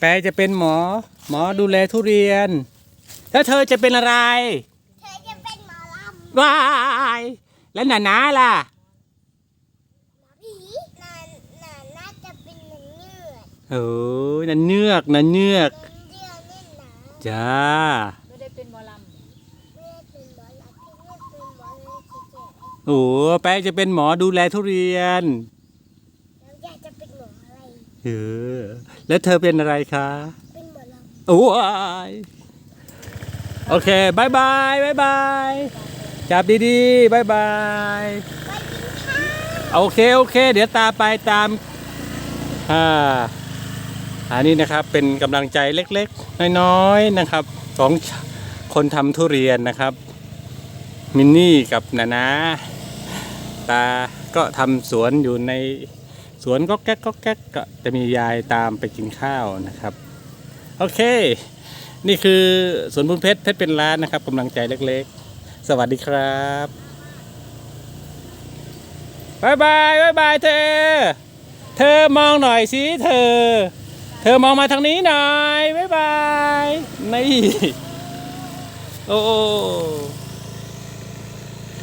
แปรจะเป็นหมอ หมอดูแลทุเรียน แล้วเธอจะเป็นอะไร เธอจะเป็นหมอลำว้าย แล้วหนานาล่ะหมอผีนานนานน่าจะเป็นหนังเงือกโอ้ยนันเนือกนันเนือกเงินเดือนนี่นะจ้า ไม่ได้เป็นหมอลไม่ได้เป็นหมอลำที่นี่เป็นหมอลำเฉยโอ้แป้งจะเป็นหมอดูแลทุเรียน เออแล้วเธอเป็นอะไรคะ เป็นหมอลำโอ้ยโอเคบายบายบายบายจับดีๆบายบายไปกินข้าวโอเคโอเค เดี๋ยวตามไปตามอ่าอันนี้นะครับเป็นกำลังใจเล็กๆ น้อยๆนะครับของคนทำทุเรียนนะครับ มินนี่กับนานาตาก็ทำสวนอยู่ใน สวนก็แก๊กก็แก๊กก็จะมียายตามไปกินข้าวนะครับ โอเค นี่คือสวนบุญเพชรเพชรเป็นร้านนะครับกำลังใจเล็กๆ สวัสดีครับบายบายบายบายเธอ เธอมองหน่อยสิเธอ เธอมองมาทางนี้หน่อยบายบายนี่ โอ้